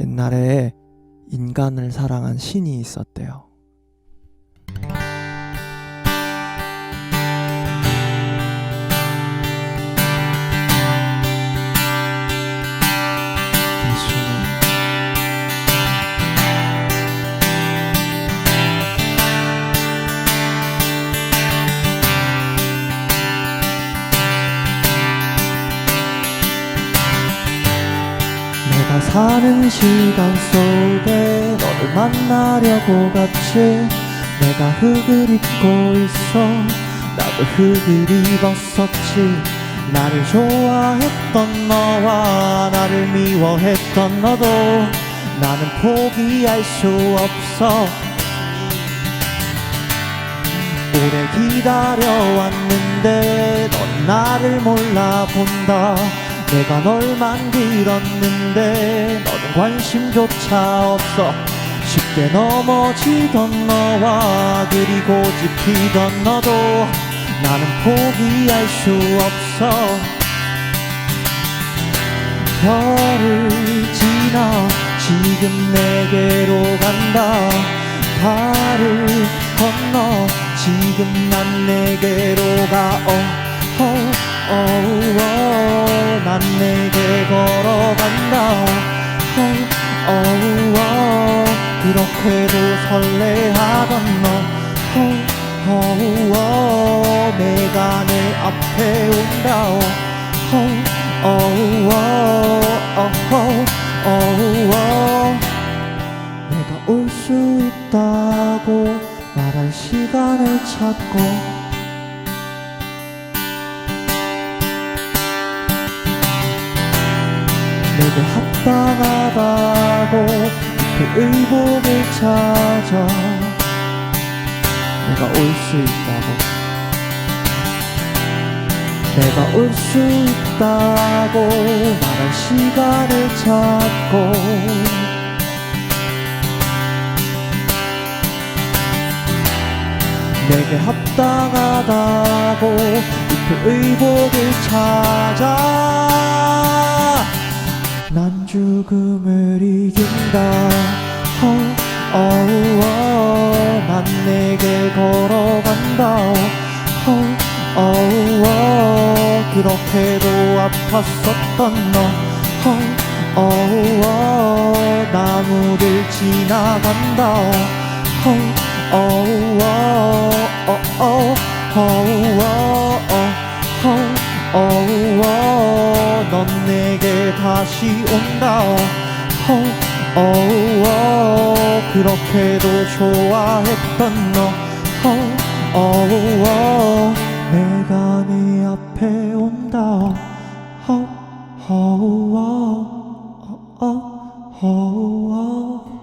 옛날에 인간을 사랑한 신이 있었대요. 사는 시간 속에 너를 만나려고 갔지 내가 흙을 입고 있어. 나도 흙을 입었었지. 나를 좋아했던 너와 나를 미워했던 너도 나는 포기할 수 없어. 오래 기다려왔는데 넌 나를 몰라본다 내가 널 만들었는데 너는 관심조차 없어. 쉽게 넘어지던 너와 그리고 짚히던 너도 나는 포기할 수 없어. 별을 지나 지금 내게로 간다. 달을 건너 지금 난 내게로 가. 어, 어, 어, 어, 난 내게 걸어간다 어, 어, 어, 그렇게도 설레하던 너 어, 어, 어, 내가 내 앞에 온다 어, 어, 어, 어, 어, 어, 어. 내가 올 수 있다고 말할 시간을 찾고 내게 합당하다고 그 의복을 찾아 내가 올 수 있다고. 내가 올 수 있다고 말할 시간을 찾고 내게 합당하다고 그 의복을 찾아 난 죽음을 이긴다 어, 어, 어, 난 내게 걸어간다 어, 어, 어, 그렇게도 아팠었던 너 어, 어, 어, 나무를 지나간다 어, 어, 어, 어, 어, 어, 어, 어, 어, 어, 넌 내게 다시 온다 어, 어, 어, 그렇게도 좋아했던 너. 어, 어, 어, 내가 네 앞에 온다 어, 어, 어, 어, 어, 어,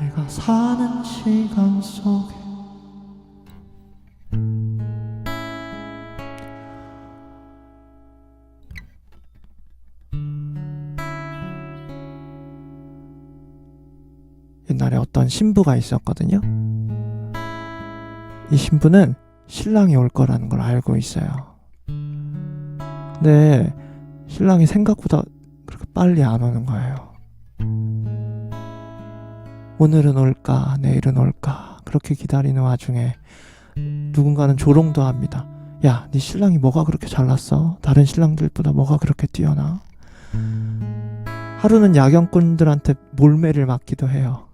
내가 사는 시간 속에 신부가 있었거든요. 이 신부는 신랑이 올 거라는 걸 알고 있어요. 근데 신랑이 생각보다 그렇게 빨리 안 오는 거예요. 오늘은 올까, 내일은 올까, 그렇게 기다리는 와중에 누군가는 조롱도 합니다. 야, 네 신랑이 뭐가 그렇게 잘났어? 다른 신랑들보다 뭐가 그렇게 뛰어나? 하루는 야경꾼들한테 몰매를 맞기도 해요.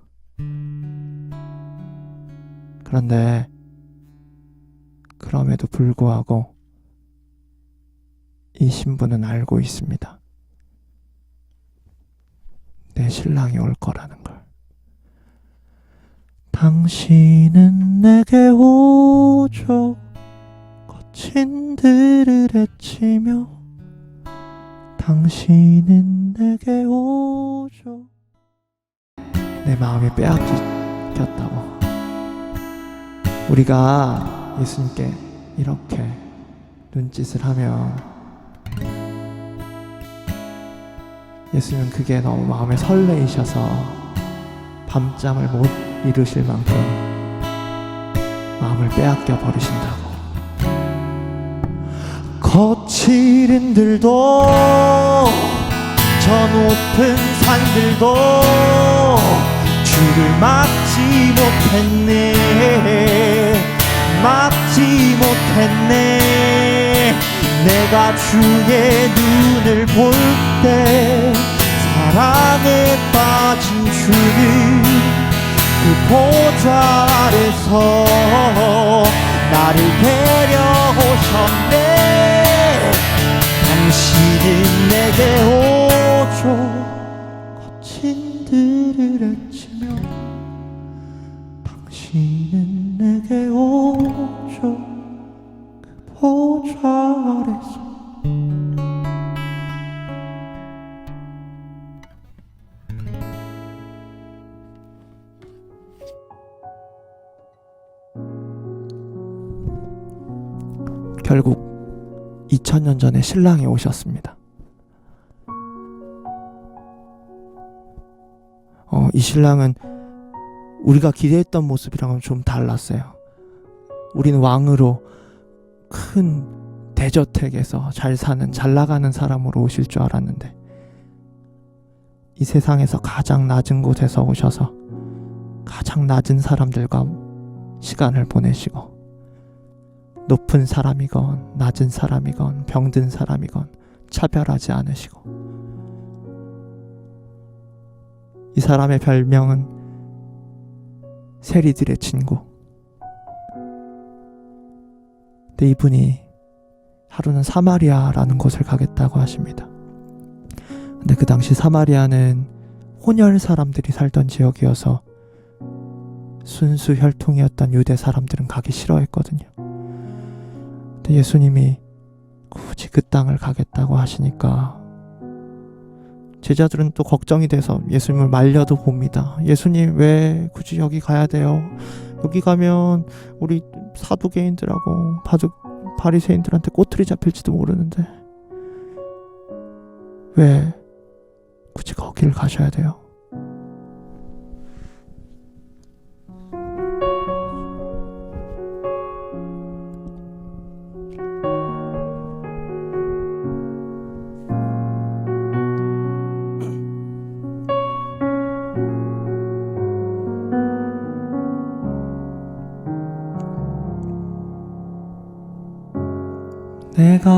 그런데 그럼에도 불구하고 이 신부는 알고 있습니다. 내 신랑이 올 거라는 걸. 당신은 내게 오죠. 거친 들을 헤치며 당신은 내게 오죠. 내 마음이 빼앗겼다고. 우리가 예수님께 이렇게 눈짓을 하면 예수님은 그게 너무 마음에 설레이셔서 밤잠을 못 이루실 만큼 마음을 빼앗겨 버리신다고. 거칠인들도 저저 높은 산들도 주를 막지 못했네 막지 못했네. 내가 주의 눈을 볼 때 사랑에 빠진 주는 그 보좌 아래서 나를 데려오셨네. 당신은 내게 오죠. 거친 들을 헤치며 당신은 2000년 전에 신랑이 오셨습니다. 어, 이 신랑은 우리가 기대했던 모습이랑은 좀 달랐어요. 우리는 왕으로 큰 대저택에서 잘 사는 잘 나가는 사람으로 오실 줄 알았는데 이 세상에서 가장 낮은 곳에서 오셔서 가장 낮은 사람들과 시간을 보내시고 높은 사람이건 낮은 사람이건 병든 사람이건 차별하지 않으시고 이 사람의 별명은 세리들의 친구. 근데 이분이 하루는 사마리아라는 곳을 가겠다고 하십니다. 근데 그 당시 사마리아는 혼혈 사람들이 살던 지역이어서 순수 혈통이었던 유대 사람들은 가기 싫어했거든요. 예수님이 굳이 그 땅을 가겠다고 하시니까 제자들은 또 걱정이 돼서 예수님을 말려도 봅니다. 예수님 왜 굳이 여기 가야 돼요? 여기 가면 우리 사두개인들하고 바둑 바리새인들한테 꼬투리 잡힐지도 모르는데 왜 굳이 거기를 가셔야 돼요?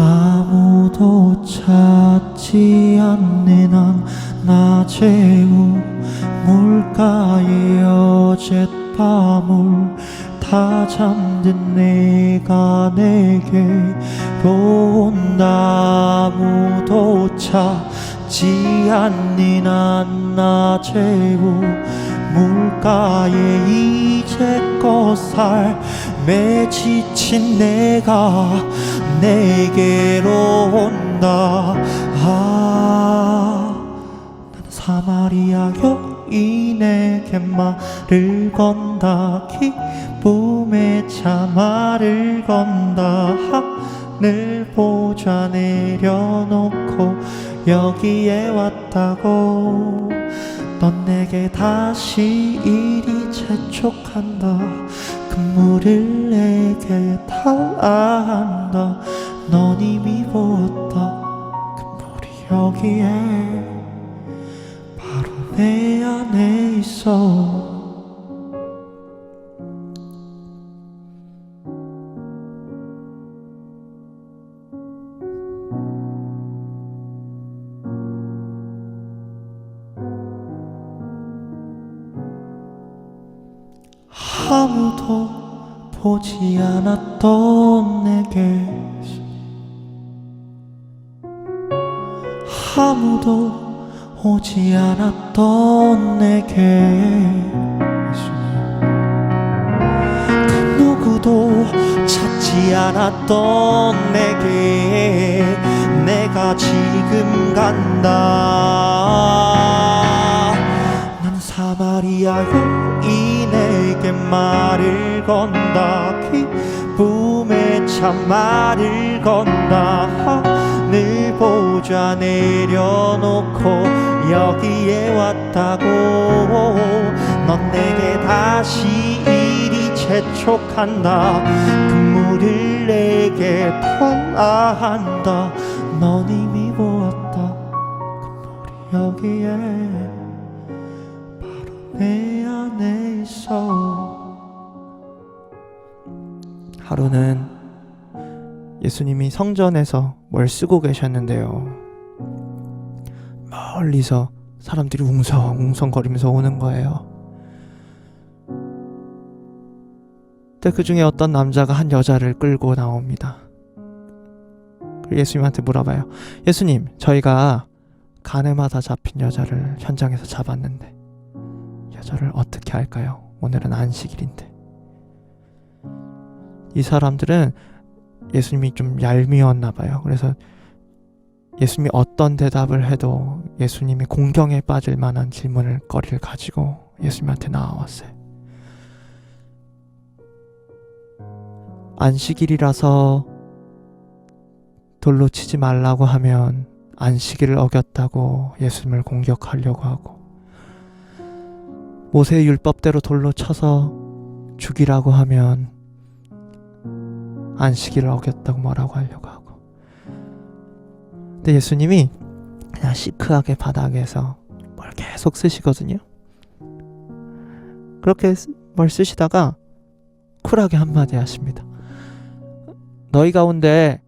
아무도 찾지 않네. 난 낮에 우물가에 어젯밤을 다 잠든 내가 내게로 온다 아무도 찾지 않니 난 낮에 우물가에 이제껏 삶에 지친 내가 내게로 온다. 아 나는 사마리아 여인에게 말을 건다. 기쁨의 차 말을 건다. 하늘 보좌 내려놓고 여기에 왔다고. 넌 내게 다시 이리 재촉한다 금물을 내게 달라한다. 넌 이미 보았다. 금물이 여기에 바로 내 안에 있어 아무도 보지 않았던 내게 아무도 오지 않았던 내게 그 누구도 찾지 않았던 내게 내가 지금 간다. 난 사마리아 여 인에게 말을 건다. 기쁨에 참 말을 건다. 하늘 보좌 내려놓고 여기에 왔다고. 넌 내게 다시 이리 재촉한다. 금물을 내게 달라 한다. 넌 이미 보았다. 금물이 여기에 바로 내 안에 있어 하루는 예수님이 성전에서 뭘 쓰고 계셨는데요 멀리서 사람들이 웅성웅성거리면서 오는 거예요 그때 그 중에 어떤 남자가 한 여자를 끌고 나옵니다. 그리고 예수님한테 물어봐요. 예수님, 저희가 가늠하다 잡힌 여자를 현장에서 잡았는데 여자를 어떻게 할까요? 오늘은 안식일인데. 이 사람들은 예수님이 좀 얄미웠나 봐요. 그래서 예수님이 어떤 대답을 해도 예수님이 공경에 빠질 만한 질문을 거리를 가지고 예수님한테 나왔어요. 안식일이라서 돌로 치지 말라고 하면 안식일을 어겼다고 예수님을 공격하려고 하고 모세의 율법대로 돌로 쳐서 죽이라고 하면 안식일을 어겼다고 뭐라고 하려고 하고 근데 예수님이 그냥 시크하게 바닥에서 뭘 계속 쓰시거든요 그렇게 쓰- 뭘 쓰시다가 쿨하게 한마디 하십니다 너희 가운데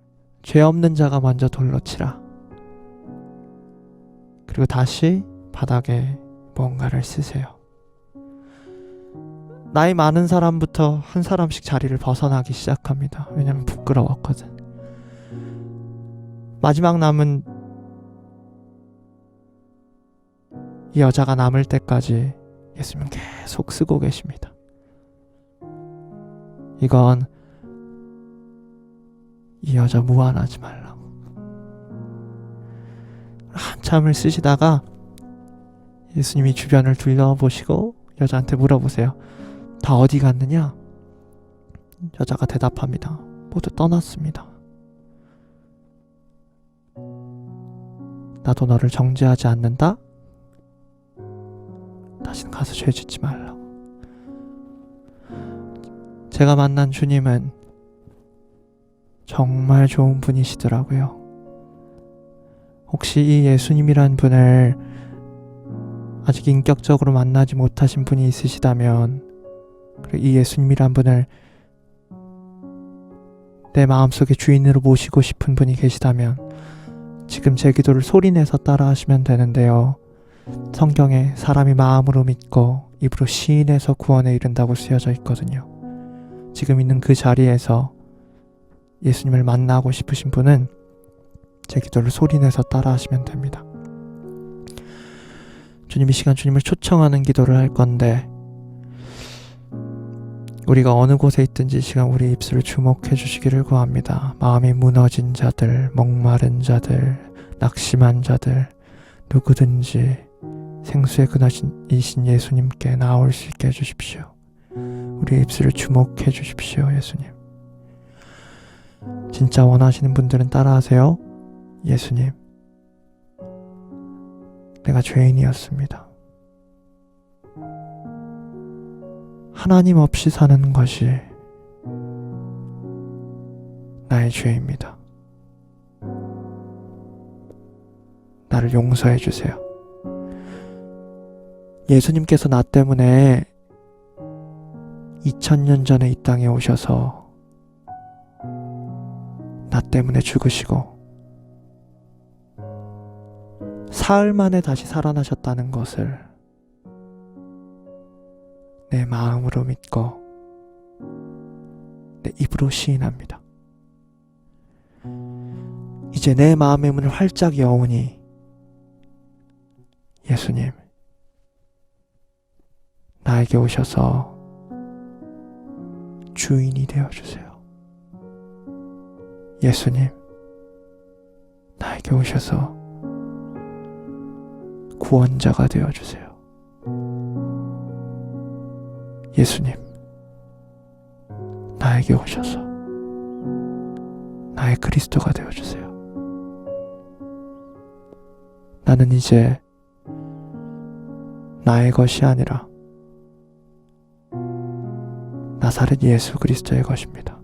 죄 없는 자가 먼저 돌로 치라. 그리고 다시 바닥에 뭔가를 쓰세요. 나이 많은 사람부터 한 사람씩 자리를 벗어나기 시작합니다. 왜냐면 부끄러웠거든. 마지막 남은 이 여자가 남을 때까지 예수님은 계속 쓰고 계십니다. 이건 이 여자 무안하지 말라고. 한참을 쓰시다가 예수님이 주변을 둘러보시고 여자한테 물어보세요. 다 어디 갔느냐? 여자가 대답합니다. 모두 떠났습니다. 나도 너를 정죄하지 않는다? 다시는 가서 죄 짓지 말라고. 제가 만난 주님은 정말 좋은 분이시더라고요. 혹시 이 예수님이란 분을 아직 인격적으로 만나지 못하신 분이 있으시다면, 그리고 이 예수님이란 분을 내 마음속에 주인으로 모시고 싶은 분이 계시다면, 지금 제 기도를 소리내서 따라 하시면 되는데요. 성경에 사람이 마음으로 믿고 입으로 시인해서 구원에 이른다고 쓰여져 있거든요. 지금 있는 그 자리에서 예수님을 만나고 싶으신 분은 제 기도를 소리내서 따라 하시면 됩니다. 주님 이 시간 주님을 초청하는 기도를 할 건데 우리가 어느 곳에 있든지 이 시간 우리 입술을 주목해 주시기를 구합니다. 마음이 무너진 자들, 목마른 자들, 낙심한 자들 누구든지 생수의 근하신 예수님께 나올 수 있게 해주십시오. 우리 입술을 주목해 주십시오, 예수님. 진짜 원하시는 분들은 따라하세요. 예수님. 내가 죄인이었습니다. 하나님 없이 사는 것이 나의 죄입니다. 나를 용서해 주세요. 예수님께서 나 때문에 2000년 전에 이 땅에 오셔서 나 때문에 죽으시고 사흘 만에 다시 살아나셨다는 것을 내 마음으로 믿고 내 입으로 시인합니다. 이제 내 마음의 문을 활짝 여오니 예수님 나에게 오셔서 주인이 되어 주세요. 예수님 나에게 오셔서 구원자가 되어 주세요. 예수님, 나에게 오셔서 나의 그리스도가 되어 주세요. 나는 이제 나의 것이 아니라 나사렛 예수 그리스도의 것입니다.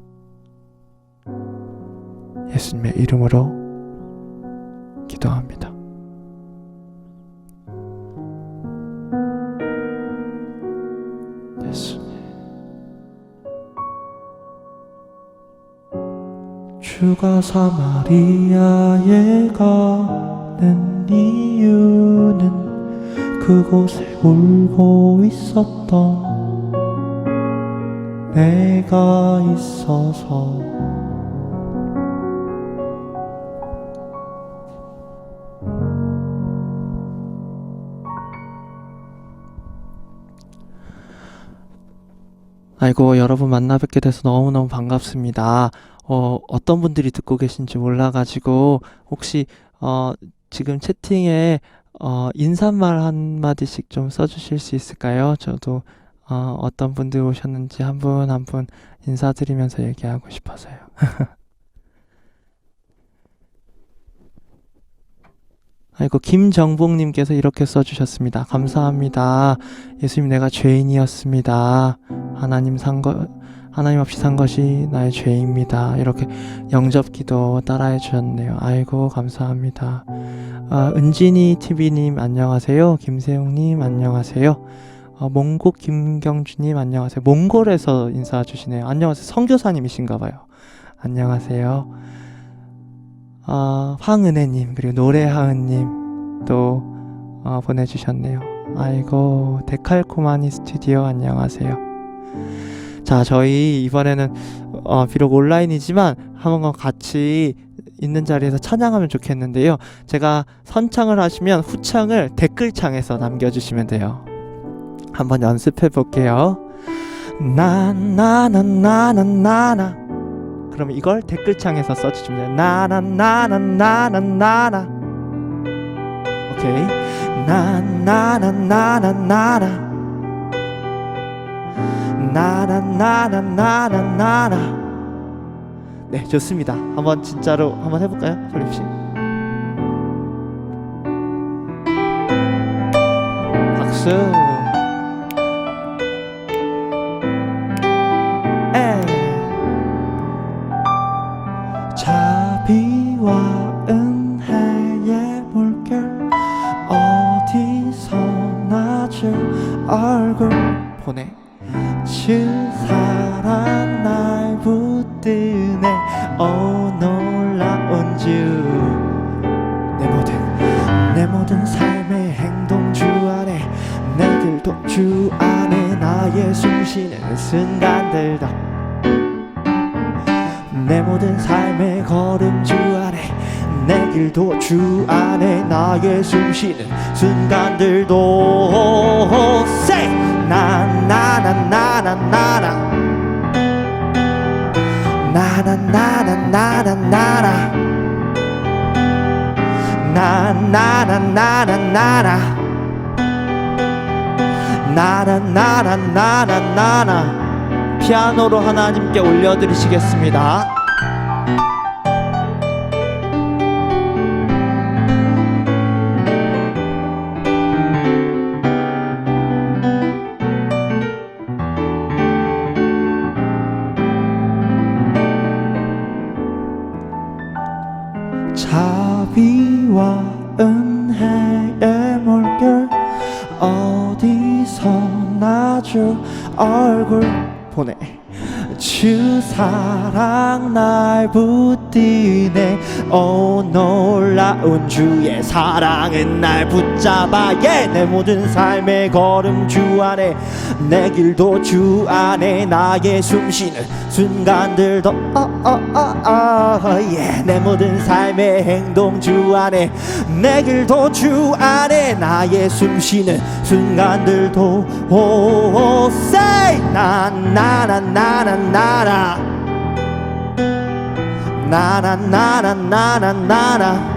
예수님의 이름으로 기도합니다. 주가 사마리아에 가는 이유는 그곳에 울고 있었던 내가 있어서 아이고 여러분 만나 뵙게 돼서 너무너무 반갑습니다. 어, 어떤 분들이 듣고 계신지 몰라가지고 혹시 어, 지금 채팅에 어, 인사말 한마디씩 좀 써주실 수 있을까요? 저도 어, 어떤 분들 오셨는지 한 분 한분 인사드리면서 얘기하고 싶어서요. 아이고 김정복님께서 이렇게 써주셨습니다. 감사합니다. 예수님 내가 죄인이었습니다. 하나님 산 것, 하나님 없이 산 것이 나의 죄입니다. 이렇게 영접기도 따라해 주셨네요. 아이고 감사합니다. 아, 은진이 TV님 안녕하세요. 김세웅님 안녕하세요. 어, 몽골 김경주님 안녕하세요. 몽골에서 인사 주시네요. 안녕하세요. 선교사님이신가 봐요. 안녕하세요. 아, 황은혜님 그리고 노래하은님 또 어, 보내주셨네요. 아이고 데칼코마니 스튜디오 안녕하세요. 자 저희 이번에는 어, 비록 온라인이지만 한번 같이 있는 자리에서 찬양하면 좋겠는데요. 제가 선창을 하시면 후창을 댓글창에서 남겨주시면 돼요. 한번 연습해 볼게요. 나나나나나나 나 그럼 이걸 댓글창에서 써주시면 돼요. 나나나나나나나나 오케이. 나나나나나나나 나나나나나나나 네 좋습니다. 한번 진짜로 한번 해볼까요, 솔립 씨? 박수. 도주 안에 나의 숨쉬는 순간들도 내 모든 삶의 걸음 주 안에 내 길도 주 안에 나의 숨쉬는 순간들도 say 나나나나나나나 나나나나나나나 나나나나나나나 나 나나 나나 나나 피아노로 하나님께 올려드리시겠습니다. 얼굴 보내 주 사랑 날 붙드네 오 놀라운 주의 사랑은 날 붙잡아 예, 내 모든 삶의 걸음 주 안에 내 길도 주 안에 나의 숨쉬는 순간들도 어어어어 예, 내 모든 삶의 행동 주 안에 내 길도 주 안에 나의 숨쉬는 순간들도 오 say 나나나나나나 나나 나나 나나 나나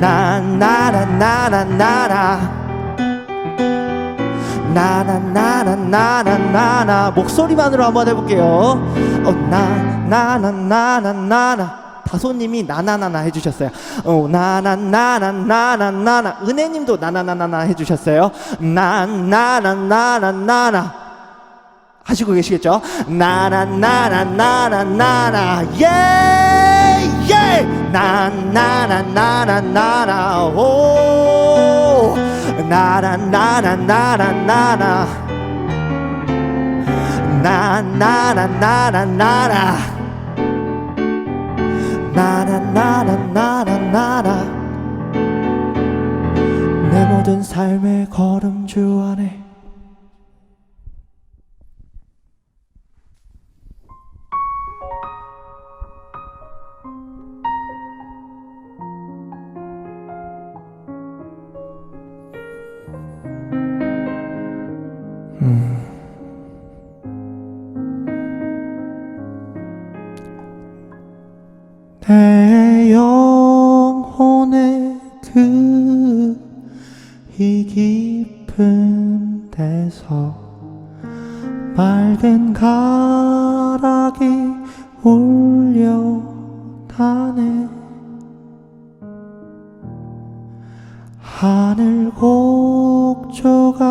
나 나나 나나 나나 나나 나나 나나 나나 목소리만으로 한번 해볼게요 어나 나나 나나 나나 다소님이 나나나나 해주셨어요 어 나나나나나나나 은혜님도 나나나나나 해주셨어요 나 나나나나나나 하시고 계시겠죠? 나나 나나 나나 나나 예예 나나나 나나 나나 오 나나 나나 나나 나나 나나나 나나 나나 나나 나나 나나 나나 내 모든 삶의 걸음 주 안에 하늘 곡조가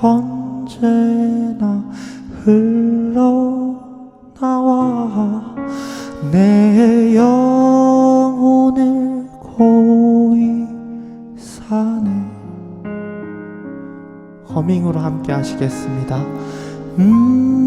언제나 흘러나와. 내 영혼을 고이 사네 허밍으로 함께 하시겠습니다. 음,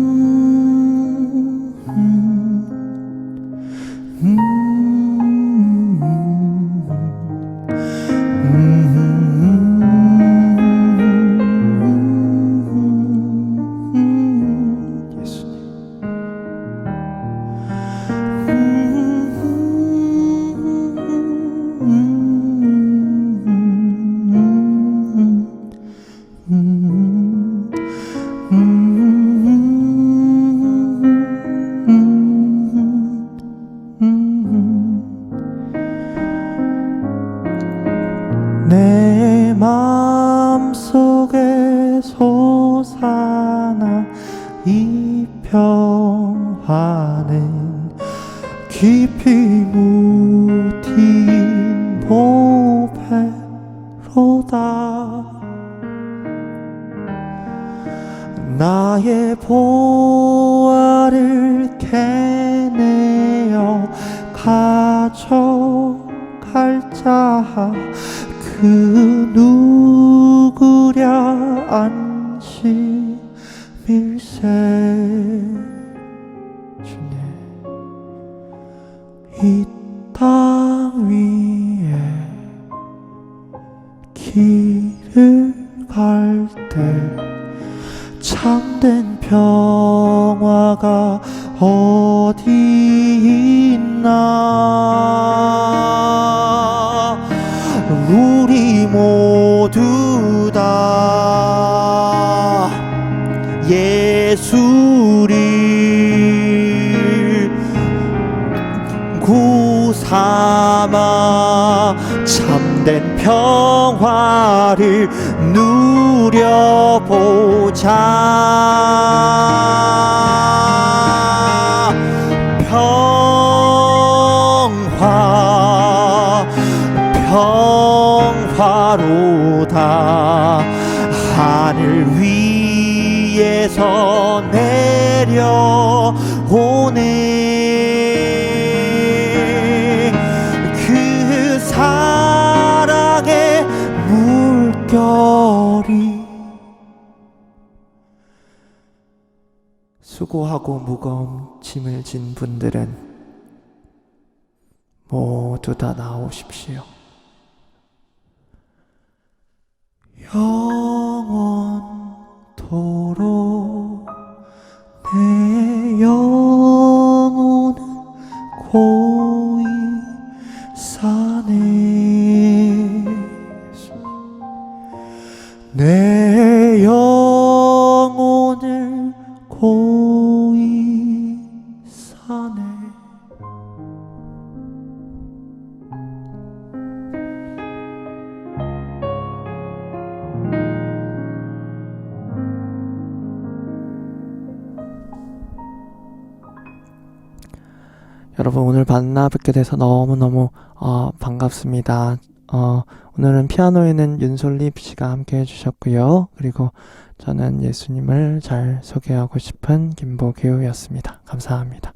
안심일세 주님 이 땅 위에 길을 갈 때 참된 평화가 어디 예수를 구삼아 참된 평화를 누려보자. 평화 평화로다. 하늘 위에서 수고하고 무거운 짐을 진 분들은 모두 다 나오십시오. 영원토록 만나 뵙게 돼서 너무너무 어, 반갑습니다. 어, 오늘은 피아노에는 윤솔립 씨가 함께 해주셨고요. 그리고 저는 예수님을 잘 소개하고 싶은 김보규였습니다. 감사합니다.